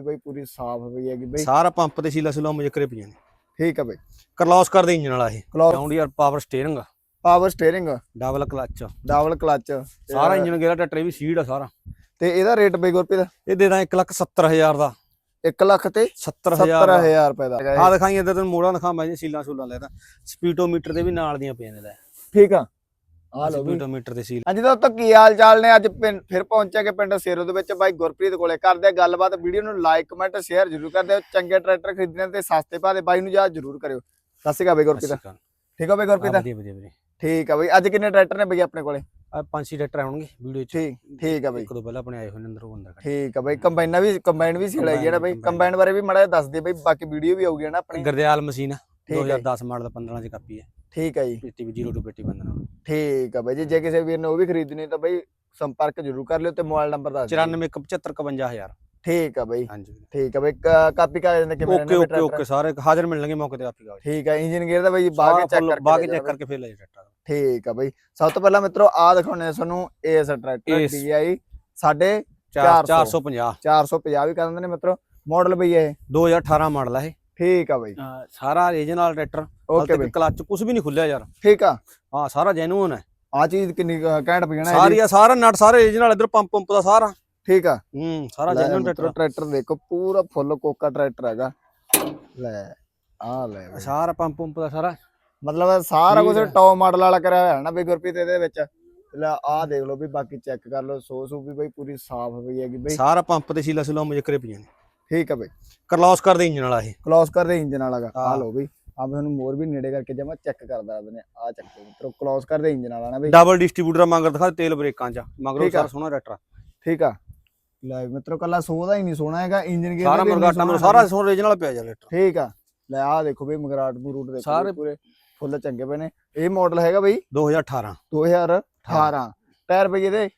ਬਈ ਪੂਰੀ ਸਾਫ਼ ਪਈ ਹੈਗੀ ਬਈ। ਸਾਰਾ ਪੰਪ ਤੇ ਸੀਲਾ ਸੁਲਾ ਮੁਜਕਰੇ ਪਈਆਂ ਨੇ। ਠੀਕ ਆ ਬਈ। ਕਰਲੌਸ ਕਰਦੇ ਇੰਜਨ ਵਾਲਾ ਇਹ। ਕਲੌਸ ਗਰਾਊਂਡ ਯਾਰ power steering power steering double clutch. Double clutch. ਸਾਰਾ ਇੰਜਨ ਗੇਰਾ ਟੱਟਰੇ ਵੀ ਸੀਡ ਆ ਸਾਰਾ। ਤੇ ਇਹਦਾ ਰੇਟ ਬਈ ਗੁਰਪ੍ਰੀਤ? ਇਹ ਦੇ ਦਾਂ 170000 ਦਾ। 1 ਲੱਖ ਤੇ 70000 ਦਾ। 70000 ਰੁਪਏ ਦਾ ਆ ਦਿਖਾਈ ਇੱਧਰ ਤੈਨੂੰ ਮੋੜਾਂ ਦਿਖਾਵਾਂ ਜੀ ਸੀਲਾਂ ਸੂਲਾਂ ਲੈਦਾ ਸਪੀਡੋਮੀਟਰ ਤੇ ਵੀ ਨਾਲ ਦੀਆਂ ਪਈਆਂ ਨੇ ਲੈ। ਠੀਕ ਆ। ਆ ਲਓ ਵੀ। ਸਪੀਡੋਮੀਟਰ ਤੇ ਸੀਲ ਹਾਂਜੀ ਦੋਸਤੋ ਕੀ ਹਾਲ ਚਾਲ ਨੇ? ਅੱਜ ਪਿੰਡ- ਫਿਰ ਪਹੁੰਚਿਆ ਕਿ ਪਿੰਡ ਸੇਰੋ ਦੇ ਵਿੱਚ ਬਾਈ ਗੁਰਪ੍ਰੀਤ ਕੋਲੇ। ਕਰਦੇ ਆ ਗੱਲਬਾਤ ਵੀਡੀਓ ਨੂੰ ਲਾਈਕ ਕਮੈਂਟ ਸ਼ੇਅਰ ਜ਼ਰੂਰ ਕਰ ਦਿਓ। ਚੰਗੇ ਟਰੈਕਟਰ ਖਰੀਦਣੇ ਤੇ ਸਸਤੇ ਭਾਅ ਦੇ ਬਾਈ ਨੂੰ ਯਾਦ ਜ਼ਰੂਰ ਕਰਿਓ। ਸਤਿ ਸ਼੍ਰੀ ਅਕਾਲ ਬਾਈ ਗੁਰਪ੍ਰੀਤ। ਠੀਕ ਆ ਬਾਈ ਗੁਰਪ੍ਰੀਤ? ਵਧੀਆ ਵਧੀਆ ਵੀਰੇ ਠੀਕ ਆ ਬਾਈ। ਅੱਜ ਕਿੰਨੇ ਟਰੈਕਟਰ ਨੇ ਬਾਈ ਆਪਣੇ ਕੋਲੇ? ਆ ਪੰਜ ਛੇ ਟਰੈਕਟਰ ਆਉਣਗੇ ਵੀਡੀਓ ਚ। ਠੀਕ ਠੀਕ ਆ ਬਾਈ। ਇੱਕ ਦੋ ਪਹਿਲਾਂ ਆਪਣੇ ਆਏ ਹੋਏ ਨੇ ਅੰਦਰ। ਠੀਕ ਆ ਬਾਈ। ਕੰਬਾਈਨਾਂ ਵੀ ਕੰਬਾਈਨ ਵੀ ਸਿਖਲਾਈ ਹੈ ਨਾ ਬਾਈ। ਕੰਬਾਈਨ- ਬਾਰੇ ਵੀ ਮੜਾ ਦੱਸ ਦੇ ਬਾਈ। ਬਾਕੀ ਵੀਡੀਓ ਵੀ ਆਊਗੀ ਨਾ ਆਪਣੀ। ਗਰਦਿਆਲ ਮਸ਼ੀਨ ਠੀਕ ਹੈ 2010 ਮਾਡਲ 15 ਚ ਕਾਪੀ ਹੈ ਠੀਕ ਆ ਜੀ। ਪੀਟੀ ਵੀ 0 ਟੂ ਪੀਟੀ ਬੰਦਨਾ ਠੀਕ ਆ ਬਾਈ ਜੀ ਜੇ ਕਿਸੇ ਵੀਰ ਨੇ ਉਹ ਵੀ ਖਰੀਦਣੀ ਤਾਂ ਬਾਈ ਸੰਪਰਕ ਜ਼ਰੂਰ ਕਰ ਲਿਓ ਤੇ ਮੋਬਾਈਲ ਨੰਬਰ ਦੱਸ ਦਿਓ 9475751000 ਠੀਕ ਆ ਬਾਈ। ਹਾਂਜੀ। ਠੀਕ ਆ ਬਾਈ ਕਾਪੀ ਕਾਗਜ਼ ਨੇ ਕਿਵੇਂ ਓਕੇ ਓਕੇ ਓਕੇ ਸਾਰੇ ਹਾਜ਼ਰ ਮਿਲਣਗੇ ਮੌਕੇ ਤੇ ਕਾਪੀ ਕਾਗਜ਼। ਠੀਕ ਆ ਇੰਜਨ ਗੇਅਰ ਦਾ ਬਾਈ ਬਾਅਦ ਚੈੱਕ ਕਰਕੇ ਬਾਅਦ ਚੈੱਕ ਕਰਕੇ ਫੇਰ ਲੈ ਜਾ ਟਰੈਕਟਰ। ਠੀਕ ਆ ਬਾਈ ਸਭ ਤੋਂ ਪਹਿਲਾਂ ਮਿੱਤਰੋ ਆ ਦਿਖਾਉਣੇ ਤੁਹਾਨੂੰ ਏਸ ਟਰੈਕਟਰ। DI ਸਾਡੇ 450 450 450 ਵੀ ਕਰ ਦਿੰਦੇ ਨੇ ਮਿੱਤਰੋ ਮਾਡਲ ਬਈ ਇਹ। 2018 ਮਾਡਲ ਹੈ ਇਹ। ਠੀਕ ਆ ਬਾਈ। ਅਹ ਸਾਰਾ ਰੀਜਨਲ ਟਰੈਕਟਰ ਓਕੇ ਬਾਈ। ਕਲਚ ਕੁਝ ਵੀ ਨਹੀਂ ਖੁੱਲਿਆ ਯਾਰ। ਠੀਕ ਆ। ਹਾਂ ਸਾਰਾ ਜੈਨੂਨ ਹੈ। ਆ ਚੀਜ਼ ਕਿੰਨੀ ਕੁ ਘੈਂਟ ਪਈ ਨਾ ਸਾਰੀ ਆ ਸਾਰਾ ਨਟ ਸਾਰੇ ਰੀਜਨਲ ਇਧਰ ਪੰਪ ਪੰਪ ਦਾ ਸਾਰਾ। ਠੀਕ ਆ। ਹੂੰ ਸਾਰਾ ਲੈ ਜੈਨੂਨ ਮਿੱਤਰੋ, ਟਰੈਕਟਰ ਟਰੈਕਟਰ ਦੇਖੋ ਪੂਰਾ ਫੁੱਲ ਕੋਕਾ ਟਰੈਕਟਰ ਹੈਗਾ। ਲੈ ਆ ਲੈ ਬਾਈ। ਸਾਰਾ ਪੰਪ ਪੰਪ ਦਾ ਸਾਰਾ। ਮਤਲਬ ਸਾਰਾ ਠੀਕ ਕੁਝ ਹੈ। ਟੌਪ ਮਾਡਲ ਵਾਲਾ ਕਰਿਆ ਹੋਇਆ ਨਾ ਬਈ ਗੁਰਪ੍ਰੀਤ ਇਹਦੇ ਵਿੱਚ। ਲੈ ਆਹ ਦੇਖ ਲਓ ਵੀ ਬਾਕੀ ਚੈੱਕ ਕਰ ਲਓ ਸੋ ਸੂ ਵੀ ਬਈ ਪੂਰੀ ਸਾਫ਼ ਪਈ ਹੈਗੀ ਬਈ। ਸਾਰਾ ਪੰਪ ਤੇ ਸੀਲਾ ਸੁਲਾ ਮੁਜਕਰੇ ਪਈਆਂ ਨੇ। ਠੀਕ ਆ ਬਈ। ਕਰਲੌਸ ਕਰਦੇ ਇੰਜਨ ਵਾਲਾ ਇਹ। ਕਲੋਸ ਕਰਦੇ ਇੰਜਨ ਵਾਲਾ ਗਾ। ਆ ਹਾਂ। ਲਓ ਬਈ ਆ ਮੈਂ ਤੁਹਾਨੂੰ ਮੋਰ ਵੀ ਨੇੜੇ ਕਰਕੇ ਜਮਾ ਚੈੱਕ ਕਰਦਾ ਦਨੇ ਆ ਚੱਕੋ ਮਿੱਤਰੋ ਕਲੋਸ ਕਰਦੇ ਇੰਜਨ ਵਾਲਾ ਨਾ ਬਈ। ਡਬਲ ਡਿਸਟ੍ਰੀਬਿਊਟਰ ਮੰਗਰ ਦਿਖਾ ਤੇਲ ਬ੍ਰੇਕਾਂ ਚ ਮਗਰੋਂ ਠੀਕ ਆ। ਸਾਰਾ ਸੋਹਣਾ ਟਰੈਕਟਰ ਠੀਕ ਆ। ਲੈ ਮਿੱਤਰੋ ਕੱਲਾ ਸੋਦਾ ਹੀ ਨਹੀਂ ਸੋਣਾ ਹੈਗਾ ਇੰਜਨ ਗੇਅਰ ਸਾਰਾ ਮਰਗਾਟਾ ਮਰ ਸਾਰਾ ਸੋਹਣਾ ਰੀਜਨਲ ਪਿਆ ਜਾ ਟਰੈਕਟਰ ਠੀਕ ਆ। ਲੈ ਆ ਦੇਖੋ ਬਈ ਮਗਰਾਟ ਮਰੂਟ ਦੇਖੋ ਸਾਰੇ- ਪੂਰੇ ਫੁੱਲ ਚੰਗੇ ਪਏ ਨੇ। ਇਹ ਮਾਡਲ ਹੈਗਾ ਬਈ 2018 2018 ਟਾਇਰ ਬਈ ਇਹਦੇ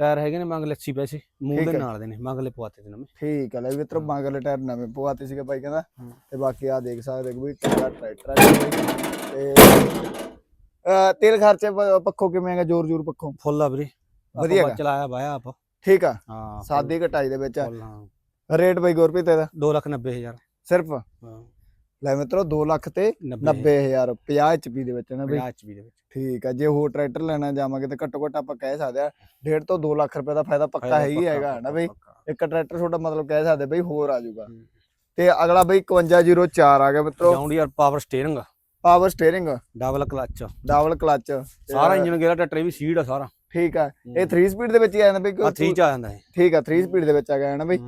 ਟਾਇਰ ਹੈਗੇ ਨੇ ਮੰਗ ਲੈ 80 ਪੈਸੇ ਮੂੰਹ ਠੀਕ ਦੇ ਹੈ। ਨਾਲ ਦੇ ਨੇ ਮੰਗ ਲੈ ਪਵਾਤੇ ਦੇ ਨਵੇਂ। ਠੀਕ ਆ ਲੈ ਮਿੱਤਰੋ ਮਗਰਲੇ ਟਾਇਰ ਨਵੇਂ ਪਵਾਤੇ ਸੀਗੇ ਬਾਈ ਕਹਿੰਦਾ ਹੂੰ। ਤੇ ਬਾਕੀ ਆ ਦੇਖ ਸਕਦੇ ਹੋ ਵੀ ਟੰਗਾ ਟਰੈਕਟਰ ਹੈ ਤੇ ਤੇਲ ਖਰਚੇ ਪੱਖੋਂ ਕਿਵੇਂ ਹੈਗਾ ਜੋਰ ਜੋਰ ਪੱਖੋਂ? ਫੁੱਲ ਆ ਵੀਰੇ। ਵਧੀਆ। ਚਲਾਇਆ ਬਾਇਆ ਆਪ। ਠੀਕ ਆ। ਹਾਂ ਸਾਦੀ ਘਟਾਈ ਦੇ ਵਿੱਚ ਹਾਂ। ਰੇਟ ਬਈ ਗੁਰਪ੍ਰੀਤ ਇਹਦਾ? 290000 ਸਿਰਫ? ਹਾਂ। ਲੈ ਮਿੱਤਰੋ 2 ਲੱਖ ਤੇ 90000 90000 50 ਐਚਪੀ ਦੇ ਵਿੱਚ ਨਾ ਬਈ? 50 ਐਚਪੀ ਦੇ ਵਿੱਚ। ਠੀਕ ਆ ਜੇ ਹੋਰ ਟਰੈਕਟਰ ਲੈਣਾ ਜਾਵਾਂਗੇ ਤਾਂ ਘੱਟੋ ਘੱਟ ਆਪਾਂ ਕਹਿ ਸਕਦੇ ਆ ਡੇਢ ਤੋਂ 2 ਲੱਖ ਰੁਪਏ ਦਾ ਫਾਇਦਾ ਪੱਕਾ ਹੈ ਹੀ ਹੈਗਾ ਨਾ ਬਈ। ਇੱਕ ਟਰੈਕਟਰ ਤੁਹਾਡਾ ਮਤਲਬ ਕਹਿ ਸਕਦੇ ਬਈ ਹੋਰ ਆ ਜਾਊਗਾ। ਤੇ ਅਗਲਾ ਬਈ 5104 ਆ ਗਿਆ ਮਿੱਤਰੋ। ਜੌਂਡ ਯਾਰ power steering power steering double clutch double clutch ਸਾਰਾ ਇੰਜਨ ਗੇਰਾ ਟਰੈਕਟਰ ਵੀ ਸੀਡ ਆ ਸਾਰਾ। ਠੀਕ ਆ ਇਹ 3 ਸਪੀਡ ਦੇ ਵਿੱਚ ਆ ਜਾਂਦਾ ਬਈ? ਆ 3 ਚ ਆ ਜਾਂਦਾ ਹੈ ਠੀਕ ਆ 3 ਸਪੀਡ ਦੇ ਵਿੱਚ ਆ ਗਿਆ ਨਾ ਬਈ।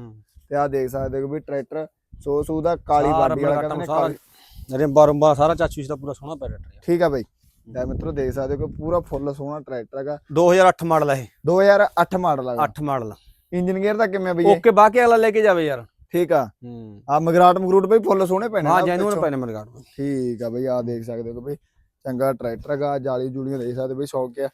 ਤੇ ਆ ਦੇਖ ਸਕਦੇ ਹੋ ਵੀ ਟਰੈਕਟਰ। ਸੋ ਸੂ ਦਾ ਕਾਲੀ ਬਾਡੀ ਵਾਲਾ ਕਹਿੰਦੇ ਕਾਲੀ- ਰਿੰਬਾ ਰੰਬਾ ਸਾਰਾ ਚਾਚੂ ਦਾ ਪੂਰਾ ਸੋਹਣਾ ਟਰੈਕਟਰ ਯਾਰ। ਠੀਕ ਆ ਬਈ। ਲੈ ਮਿੱਤਰੋ ਦੇਖ ਸਕਦੇ ਹੋ ਕਿ ਪੂਰਾ ਫੁੱਲ ਸੋਹਣਾ ਟਰੈਕਟਰ ਹੈਗਾ। 2008 ਮਾਡਲ ਹੈ ਇਹ। 2008 ਮਾਡਲ ਹੈਗਾ 8 ਮਾਡਲ ਇੰਜਨ ਗੇਅਰ ਦਾ ਕਿਵੇਂ ਬਈ? ਓਕੇ ਬਾਕੀ ਅਗਲਾ ਲੈ ਕੇ ਜਾਵੇ ਯਾਰ। ਠੀਕ ਆ। ਹੂੰ। ਆ ਮਗਰਾਟ ਮਗਰੂਟ ਬਈ ਫੁੱਲ ਸੋਹਣੇ ਪੈਣੇ ਹਾਂ ਜੈਨੂਨ। ਪੈਨੇ ਮਰਗਾਟ ਠੀਕ ਆ ਬਈ ਆ ਦੇਖ ਸਕਦੇ ਹੋ ਬਈ ਚੰਗਾ ਟਰੈਕਟਰ ਹੈਗਾ ਜਾਲੀ ਜੂਲੀਆਂ ਦੇਖ ਸਕਦੇ ਬਈ ਸ਼ੌਕ ਆ।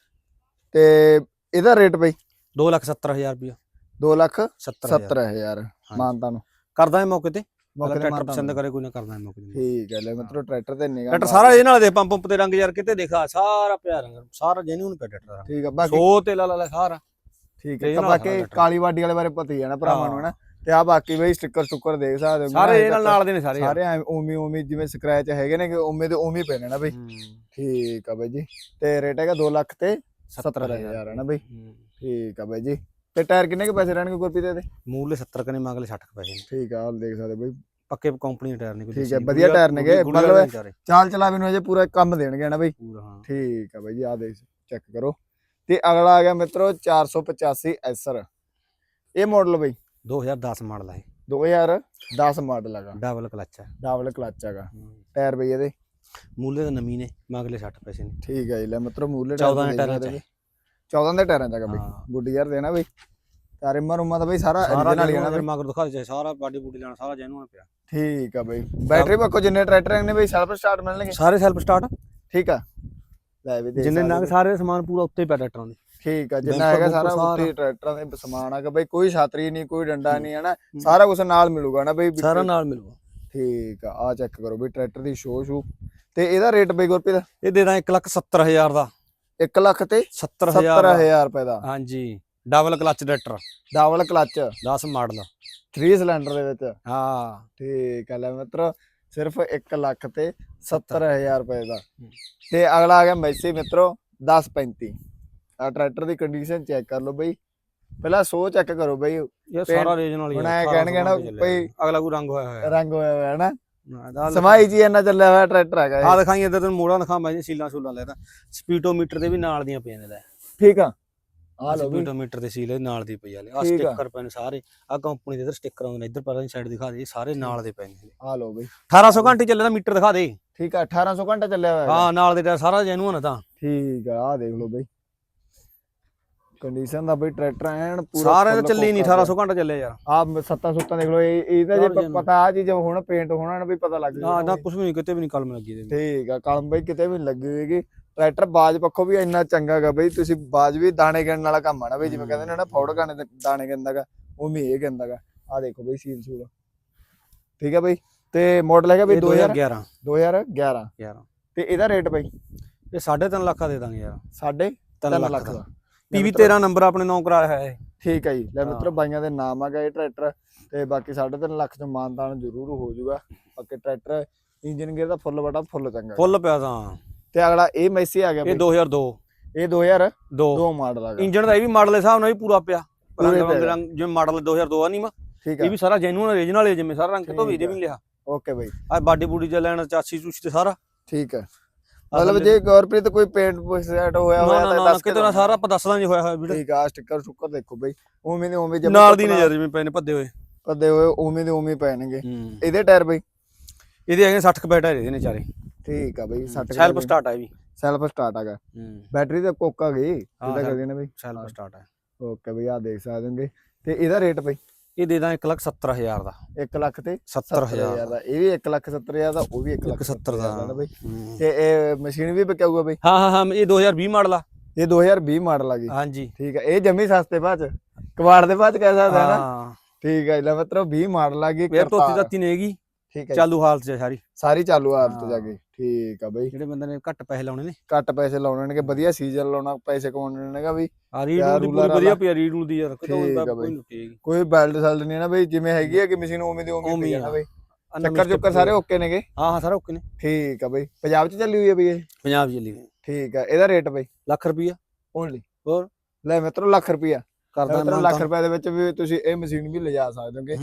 ਤੇ ਇਹਦਾ ਰੇਟ ਬਈ? 270000 ਰੁਪਇਆ। 2 ਲੱਖ 70000 70000 ਮਾਨਤਾ ਨੂੰ। ਕਰਦਾ ਹੈ ਮੌਕੇ ਤੇ। ਮੌਕੇ ਤੇ ਟਰੈਕਟਰ ਪਸੰਦ। ਕਰੇ ਕੋਈ ਨਾ ਕਰਦਾ ਹੈ ਮੌਕੇ ਤੇ ਠੀਕ ਹੈ ਲੈ ਮਿੱਤਰੋ ਟਰੈਕਟਰ ਤੇ ਨਿਗਾਹ ਟਰੈਕਟਰ ਸਾਰਾ ਇਹ ਨਾਲ ਦੇ ਪੰਪ ਪੰਪ ਤੇ ਰੰਗ ਯਾਰ ਕਿਤੇ ਦੇਖਾ ਸਾਰਾ ਪਿਆ ਰੰਗ ਸਾਰਾ ਜੈਨੂਨ ਪਿਆ ਟਰੈਕਟਰ ਠੀਕ ਆ ਬਾਕੀ ਸੋ ਤੇ ਲਾ ਸਾਰਾ ਠੀਕ ਤੇ ਹੈ ਤਾਂ ਬਾਕੀ। ਕਾਲੀ ਵਾਡੀ ਵਾਲੇ ਬਾਰੇ ਪਤਾ ਹੀ ਹੈ ਨਾ ਭਰਾਵਾਂ ਨੂੰ ਹੈ ਨਾ ਤੇ ਆ ਬਾਕੀ ਬਈ ਸਟicker ਸਟੁੱਕਰ ਦੇਖ ਸਕਦੇ ਹੋ ਸਾਰੇ ਇਹ ਨਾਲ ਨਾਲ ਦੇ ਨੇ ਸਾਰੇ। ਸਾਰੇ ਉਵੇਂ ਉਵੇਂ ਜਿਵੇਂ ਸਕ੍ਰੈਚ ਹੈਗੇ ਨੇ ਕਿ ਉਵੇਂ ਦੇ ਉਵੇਂ ਹੀ ਪੈਣੇ ਨਾ ਬਈ ਹੂੰ। ਠੀਕ ਆ ਬਈ ਜੀ ਤੇ ਰੇਟ ਹੈਗਾ 2 ਲੱਖ ਤੇ 70000 70000 ਹੈ ਨਾ ਬਈ ਹੂੰ। ਠੀਕ ਆ ਬਈ ਜੀ ਤੇ ਟਾਇਰ ਕਿੰਨੇ ਕੁ ਪੈਸੇ ਰਹਿਣਗੇ ਗੁਰਪ੍ਰੀਤ ਦੇ ਮੂਲੇ 70 ਕਨੇ ਮੰਗ ਲੈ 60 ਪੈਸੇ ਨੇ। ਠੀਕ ਆ ਆਹ ਦੇਖ ਸਕਦੇ ਬਈ। ਪੱਕੇ ਕੰਪਨੀ ਦੇ ਟਾਇਰ ਨੇ ਕੋਈ ਠੀਕ ਹੈ। ਵਧੀਆ ਟਾਇਰ ਨੇਗੇ, ਮਤਲਬ- ਚਾਲ ਚਲਾਵੇ ਨੂੰ ਅਜੇ ਪੂਰਾ ਕੰਮ ਦੇਣਗੇ ਨਾ ਬਈ? ਪੂਰਾ ਹਾਂ। ਠੀਕ ਆ ਬਈ ਜੀ ਆ ਦੇਖ ਚੈੱਕ ਕਰੋ। ਤੇ ਅਗਲਾ ਆ ਗਿਆ ਮਿੱਤਰੋ 485 ਐਸਰ। ਇਹ ਮਾਡਲ ਬਈ? 2010 ਮਾਡਲ ਹੈ 2010 ਮਾਡਲ ਹੈਗਾ। ਡਬਲ ਕਲਚ ਹੈ ਡਬਲ ਕਲਚ ਹੈਗਾ। ਟਾਇਰ ਬਈ ਇਹਦੇ? ਮੂਲੇ ਦਾ ਨਵੀਂ ਨੇ ਮੰਗ ਲੈ 60 ਪੈਸੇ ਨੇ। ਠੀਕ ਹੈ ਜੀ ਲੈ ਮਿੱਤਰੋ ਮੂਲੇ 14 ਦੇ ਟਾਇਰਾਂ ਚ ਹੈ। 14 ਦੇ ਟਾਇਰਾਂ ਚ ਹੈਗਾ ਬਈ। ਗੁੱਡ ਯਾਰ ਦੇਣਾ ਬਈ। ਤਾਰੇ ਮਰੁਮਾ ਦਾ ਬਈ ਸਾਰਾ ਸਾਰਾ original ਹੀ ਹੈ ਬਈ। ਮਗਰ ਦਿਖਾ ਦੇ ਸਾਰਾ ਬਾਡੀ ਬੂਡੀ ਲੈਣਾ ਸਾਰਾ ਜੈਨੂਨ ਪਿਆ। ਠੀਕ ਆ ਬਈ। ਬੈਟਰੀ ਪੱਕੋ ਜਿੰਨੇ ਟਰੈਕਟਰ ਨੇ ਬਈ ਸੈਲਫ ਸਟਾਰਟ ਮਿਲਣਗੇ। ਸਾਰੇ ਸੈਲਫ ਸਟਾਰਟ ਠੀਕ ਆ। ਲੈ ਵੀ ਦੇਖ ਜਿੰਨੇ ਸਕਦੇ ਨੰਗ ਹੋ। ਸਾਰੇ ਸਮਾਨ ਪੂਰਾ ਉੱਤੇ ਪਿਆ ਟਰੈਕਟਰਾਂ ਦੇ। ਠੀਕ ਆ ਜਿੰਨਾ ਹੈਗਾ ਸਾਰਾ ਉੱਤੇ। ਟਰੈਕਟਰਾਂ ਦੇ ਸਮਾਨ ਹੈਗਾ ਬਈ ਕੋਈ ਛਾਤਰੀ ਨਹੀਂ ਕੋਈ ਡੰਡਾ ਨਹੀਂ ਹਨਾ? ਸਾਰਾ ਕੁਝ ਨਾਲ ਮਿਲੂਗਾ ਨਾ ਬਈ? ਸਾਰਾ ਨਾਲ ਮਿਲੂਗਾ। ਠੀਕ ਆ ਆ ਚੈੱਕ ਕਰੋ ਬਈ ਟਰੈਕਟਰ ਦੀ ਸ਼ੋ ਸ਼ੂ ਤੇ ਇਹਦਾ ਰੇਟ ਬਈ ਗੁਰਪ੍ਰੀਤ? ਇਹ ਦੇ ਦਾਂ 170000 ਦਾ। 1 ਲੱਖ ਤੇ 70000 ਦਾ। 70000 ਰੁਪਏ ਦਾ। ਹਾਂਜੀ। Double clutch tractor. Double clutch. 10 model. 3 cylinder ਦੇ ਵਿੱਚ। ਹਾਂ। ਠੀਕ ਹੈ ਲੈ ਮਿੱਤਰੋ ਸਿਰਫ 1 ਲੱਖ ਤੇ 70000 ਰੁਪਏ ਦਾ। ਹੂੰ। ਤੇ ਅਗਲਾ ਆ ਗਿਆ ਮੈਸੀ ਮਿੱਤਰੋ 1035 ਆ ਟਰੈਕਟਰ ਦੀ ਕੰਡੀਸ਼ਨ ਚੈੱਕ ਕਰ ਲਓ ਬਈ। ਪਹਿਲਾਂ ਸੋ ਚੈੱਕ ਕਰੋ ਬਈ। ਇਹ ਸਾਰਾ ਰੇਜ ਨਾਲ ਹੀ 1800 ਕਹਿਣਗੇ ਨਾ। ਬਈ- ਅਗਲਾ ਕੋਈ ਰੰਗ ਹੋਇਆ ਹੋਇਆ। ਰੰਗ ਹੋਇਆ ਹੋਇਆ ਨਾ। ਆ ਸਮਾਈ ਜੀ ਇੰਨਾ ਚੱਲਿਆ ਹੋਇਆ ਟਰੈਕਟਰ ਹੈਗਾ। ਆ ਦਿਖਾਈ ਇੱਧਰ ਤੈਨੂੰ ਮੋੜਾਂ ਦਿਖਾਵਾਂ ਜੀ ਸੀਲਾਂ ਸੂਲਾਂ ਲੈਦਾ ਸਪੀਡੋਮੀਟਰ ਦੇ ਵੀ ਨਾਲ ਦੀਆਂ ਪਈਆਂ ਨੇ ਲੈ। ਠੀਕ ਆ। ਆ ਲਓ ਵੀ। ਸਪੀਡੋਮੀਟਰ ਦੇ ਸੀਲੇ ਨਾਲ ਦੀ ਪਈ ਵਾਲੇ ਆ ਠੀਕ ਆ। ਸਟicker ਨੇ ਸਾਰੇ। ਆ ਕੰਪਨੀ ਦੇ ਇੱਧਰ ਸਟicker ਆਉਂਦੇ ਨੇ। ਇੱਧਰ ਪਰਲੀ ਸਾਈਡ ਦਿਖਾ ਦੇ। ਇਹ ਸਾਰੇ ਨਾਲ ਦੇ ਨੇ ਆ ਲਓ ਬਈ। 1800 ਘੰਟੇ ਚੱਲਦਾ ਮੀਟਰ ਦਿਖਾ ਦੇ। ਠੀਕ ਆ 1800 ਘੰਟਾ ਚੱਲਿਆ ਹੋਇਆ ਹੈਗਾ। ਹਾਂ ਨਾਲ ਦੇ ਟਾਇਰ ਸਾਰਾ ਜੈਨੂਨ ਤਾਂ। ਠੀਕ ਆ ਆ ਦੇਖ ਲਓ ਬਈ। ਕੰਡੀਸ਼ਨ ਦਾ ਬਈ ਟਰੈਕਟਰ ਐਨ ਪੂਰਾ ਸਾਰੇ ਤਾਂ full ਚੱਲੀ ਨਹੀਂ ਕੋਕਾ 1800 ਘੰਟਾ ਚੱਲਿਆ ਯਾਰ। ਆ ਸੱਤਾਂ ਸੁੱਤਾਂ ਦੇਖ ਲਓ ਇਹ ਇਹਦਾ ਜੇ ਪਤਾ ਆ ਚੀਜ਼ ਹੁਣ ਪੇਂਟ ਹੋਣਾ ਨਾ ਵੀ ਪਤਾ ਲੱਗ ਨਾ ਜਾਊਗਾ ਨਾ। ਕੁਝ ਵੀ ਨਹੀਂ ਕਿਤੇ ਵੀ ਨਹੀਂ ਕਲਮ ਲੱਗੀ ਇਹਦੇ ਠੀਕ ਆ ਕਲਮ ਬਈ ਕਿਤੇ ਵੀ ਨੀ ਲੱਗੀ ਹੋਏਗੀ। ਟਰੈਕਟਰ ਬਾਜ ਪੱਖੋਂ ਵੀ ਇੰਨਾ ਚੰਗਾ ਹੈਗਾ ਬਈ ਤੁਸੀਂ ਬਾਜ ਵੀ ਦਾਣੇ ਗਿਣਨ ਵਾਲਾ ਕੰਮ ਆ ਨਾ ਬਈ ਜਿਵੇਂ ਕਹਿੰਦੇ ਨੇ ਨਾ ਫੌੜ ਗਾਣੇ ਤੇ ਦਾਣੇ ਗਿਣਦਾਗਾ ਉਵੇਂ ਹੀ ਇਹ ਗਿਣਦਾਗਾ ਆ ਦੇਖੋ ਬਈ ਸੀਲ ਸੂਲ ਠੀਕ ਆ ਬਈ? ਤੇ ਮਾਡਲ ਹੈਗਾ ਬਈ 2000 2011 2011 11 ਤੇ ਇਹਦਾ ਰੇਟ ਬਈ? ਇਹ 3.5 ਲੱਖ ਦਾ ਦੇ ਦਾਂਗੇ ਯਾਰ। ਸਾਢੇ 3 3 ਲੱਖ ਲੱਖ ਦਾ। ਦਾ। ਪੀਵੀ 13 ਨੰਬਰ ਆਪਣੇ ਨਾਂ ਕਰਾਇਆ ਹੋਇਆ ਹੈ ਠੀਕ ਹੈ ਜੀ। ਲੈ ਹਾਂ। ਮਿੱਤਰੋ ਬਾਈਆਂ ਦੇ ਨਾਮ ਹੈਗਾ ਇਹ ਟਰੈਕਟਰ ਤੇ ਬਾਕੀ 3.5 ਲੱਖ ਚ ਮਾਨਤਾਨ ਜ਼ਰੂਰ ਹੋ ਜਾਊਗਾ ਬਾਕੀ ਟਰੈਕਟਰ ਇੰਜਨ ਗੇਅਰ ਦਾ ਫੁੱਲ ਬਟਾ ਫੁੱਲ ਚੰਗਾ। ਹੈ। ਫੁੱਲ ਪਿਆ ਤਾਂ। ਤੇ ਅਗਲਾ ਇਹ ਮੈਸੀ ਆ ਗਿਆ ਇਹ ਬਈ। 2002 ਇਹ 2002 ਦੋ। ਮਾਡਲ ਹੈਗਾ ਇੰਜਨ ਦਾ ਇਹ ਵੀ ਮਾਡਲ ਦੇ ਹਿਸਾਬ ਨਾਲ ਵੀ ਪੂਰਾ ਪਿਆ। ਰੰਗ। ਰੰਗ ਜਿਵੇਂ ਮਾਡਲ 2002 ਆ ਨਹੀਂ ਮਾ ਠੀਕ ਇਹ ਹੈ ਵੀ ਸਾਰਾ ਜੈਨੂਨ ਓਰੀਜਨਲ ਹੈ ਜਿਵੇਂ ਸਾਰਾ ਰੰਗ ਤੋਂ ਵੀ ਇਹਦੇ ਵੀ ਲਿਆ। ਓਕੇ ਬਈ। ਆ ਬਾਡੀ ਬੂਡੀ ਚ ਲੈਣ ਚਾਸੀ ਚੂਸੀ ਤੇ ਸਾਰਾ। ਠੀਕ ਹੈ ਮਤਲਬ ਜੇ ਗੁਰਪ੍ਰੀਤ ਕੋਈ ਪੇਂਟ ਸੈਟ ਹੋਇਆ ਹੋਇਆ ਤਾਂ ਦੱਸ ਕੇ ਨਾ ਸਾਰਾ ਆਪਾਂ ਦੱਸਦਾ ਨਹੀਂ ਹੋਇਆ ਹੋਇਆ ਵੀਡੀਓ। ਠੀਕ ਆ ਸਟicker ਸੁੱਕਰ ਦੇਖੋ ਬਈ। ਉਵੇਂ ਦੇ ਉਵੇਂ ਨਾਲ ਦੀ ਨਜ਼ਰ ਜਿਵੇਂ ਪਏ ਨੇ ਭੱਦੇ ਹੋਏ। ਪੱਦੇ ਹੋਏ ਉਵੇਂ ਦੇ ਉਵੇਂ ਪੈਣਗੇ। ਇਹਦੇ ਟਾਇਰ ਬਈ। ਇਹਦੇ ਹੈਗੇ 60 ਕੁ ਬੈਟਾ ਇਹਦੇ ਨੇ ਚਾਰੇ। ਠੀਕ ਆ ਬਈ 60 ਸੈਲਫ ਸਟਾਰਟ ਆ ਇਹ ਵੀ। ਸੈਲਫ ਸਟਾਰਟ ਹੂੰ। ਬੈਟਰੀ ਤੇ ਕੋਕਾ ਗਈ ਹਾਂ, ਇਹਦਾ self- ਕਰਦੇ ਨੇ ਬਈ? ਸੈਲਫ ਸਟਾਰਟ ਹੈ ਓਕੇ ਬਈ ਆ ਦੇਖ ਸਕਦੇ ਹੋਗੇ ਤੇ ਇਹਦਾ ਰੇਟ ਬਈ? ਇਹ ਦੇ ਦਾਂ 1 ਲੱਖ 70 ਹਜ਼ਾਰ ਦਾ। 1 ਲੱਖ ਤੇ 70000 ਦਾ। ਇਹ ਵੀ 1 ਲੱਖ 70 ਹਜ਼ਾਰ ਦਾ ਉਹ ਵੀ 1 ਲੱਖ 170 ਦਾ। ਬਈ। ਤੇ ਇਹ ਮਸ਼ੀਨ ਵੀ ਵਿਕਾਊਗਾ ਬਈ? ਹਾਂ ਹਾਂ ਹਾਂ ਇਹ 2020 ਮਾਡਲ ਆ। ਇਹ 2020 ਮਾਡਲ ਆ ਗਈ ਹਾਂਜੀ। ਠੀਕ ਹੈ ਇਹ ਜੰਮੀ ਸਸਤੇ ਬਾਅਦ ਚ। ਕਵਾੜ ਦੇ ਬਾਅਦ ਕਹਿ ਸਕਦੇ ਆ ਨਾ। ਹਾਂ। ਠੀਕ ਹੈ ਲੈ ਮਤਲਬ 20 ਮਾਡਲ ਆ ਗਈ ਤੋਤੀ ਕਰਤਾਰ। ਤਾਤੀ ਨੇ ਹੈਗੀ ਠੀਕ ਹੈ। ਚਾਲੂ ਹਾਲਤ ਚ ਆ ਸਾਰੀ। ਸਾਰੀ ਚਾਲੂ ਹਾਲਤ। ਜਾ ਕੇ ਠੀਕ ਆ ਬਈ। ਜਿਹੜੇ ਬੰਦੇ ਨੇ ਘੱਟ ਪੈਸੇ ਲਾਉਣੇ ਨੇ। ਘੱਟ ਪੈਸੇ ਲਾਉਣੇ ਨੇ ਵਧੀਆ ਸੀਜ਼ਨ ਲਾਉਣਾ ਪੈਸੇ ਕਮਾਉਣੇ ਨੇਗਾ ਵੀ ਆ ਰੀਡ ਯਾਰ, ਦੀ ਪੂਰੀ ਵਧੀਆ। ਪਿਆ ਰੀਡ ਰੂਲ ਦੀ ਯਾਰ ਆ ਕੋਈ ਬੈਲਟ ਸੈਲਟ ਨਹੀਂ ਨਾ ਬਈ ਜਿਵੇਂ ਹੈਗੀ ਆ ਕਿ ਮਸ਼ੀਨ ਉਵੇਂ ਦੀ ਉਵੇਂ ਆ ਨਾ ਆ। ਬਈ। ਚੱਕਰ ਚੁੱਕਰ ਸਾਰੇ ਓਕੇ ਨੇਗੇ? ਹਾਂ ਹਾਂ ਸਾਰਾ ਓਕੇ ਨੇ। ਠੀਕ ਆ ਬਈ। ਪੰਜਾਬ ਚ ਚੱਲੀ ਹੋਈ ਹੈ ਬਈ ਇਹ? ਪੰਜਾਬ ਚੱਲੀ ਗਈ ਠੀਕ ਆ ਇਹਦਾ ਰੇਟ ਬਈ? ਲੱਖ ਰੁਪਈਆ। ਓਨਲੀ ਹੋਰ? ਲੈ ਮਿੱਤਰੋ ਲੱਖ ਰੁਪਿਆ ਕਰਦਾ ਮੈਂ ਲੱਖ ਰੁਪਏ ਦੇ ਵਿੱਚ ਵੀ ਤੁਸੀਂ ਇਹ ਮਸ਼ੀਨ ਵੀ ਲਿਜਾ ਸਕਦੇ ਹੋਗੇ।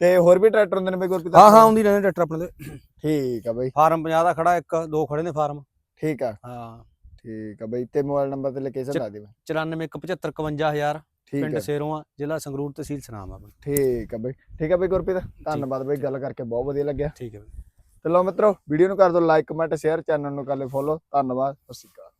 ਤੇ ਹੋਰ ਵੀ ਟਰੈਕਟਰ ਹੁੰਦੇ ਨੇ ਬਈ ਗੁਰਪ੍ਰੀਤ ਹਾਂ ਹਾਂ ਆਉਂਦੀ ਰਹਿੰਦੇ ਟਰੈਕਟਰ ਆਪਣੇ ਤੇ। ਠੀਕ ਆ ਬਈ। ਫਾਰਮ 50 ਦਾ ਖੜਾ ਇੱਕ ਦੋ ਖੜੇ ਨੇ ਫਾਰਮ। ਠੀਕ ਆ। ਹਾਂ। ਠੀਕ ਆ ਬਈ ਤੇ ਮੋਬਾਈਲ ਨੰਬਰ ਤੇ ਲੋਕੇਸ਼ਨ ਲਾ ਦੇ ਬਈ। 9415751000 ਠੀਕ ਪਿੰਡ ਆ ਸੇਰੋਂ ਆ ਜ਼ਿਲ੍ਹਾ ਸੰਗਰੂਰ ਤਹਿਸੀਲ ਸਨਾਮ ਆ ਬਈ। ਠੀਕ ਆ ਬਈ। ਠੀਕ ਆ ਬਈ ਗੁਰਪ੍ਰੀਤ ਧੰਨਵਾਦ ਬਈ ਗੱਲ ਕਰਕੇ ਬਹੁਤ ਵਧੀਆ ਲੱਗਿਆ। ਠੀਕ ਹੈ ਬਈ। ਤੇ ਲਓ ਮਿੱਤਰੋ ਵੀਡੀਓ ਨੂੰ ਕਰ ਦਿਓ ਲਾਈਕ ਕਮੈਂਟ ਸ਼ੇਅਰ ਚੈਨਲ ਨੂੰ ਕਰ ਲਿਓ ਫੋਲੋ ਧੰਨਵਾਦ ਸਤਿ ਸ਼੍ਰੀ ਅਕਾਲ।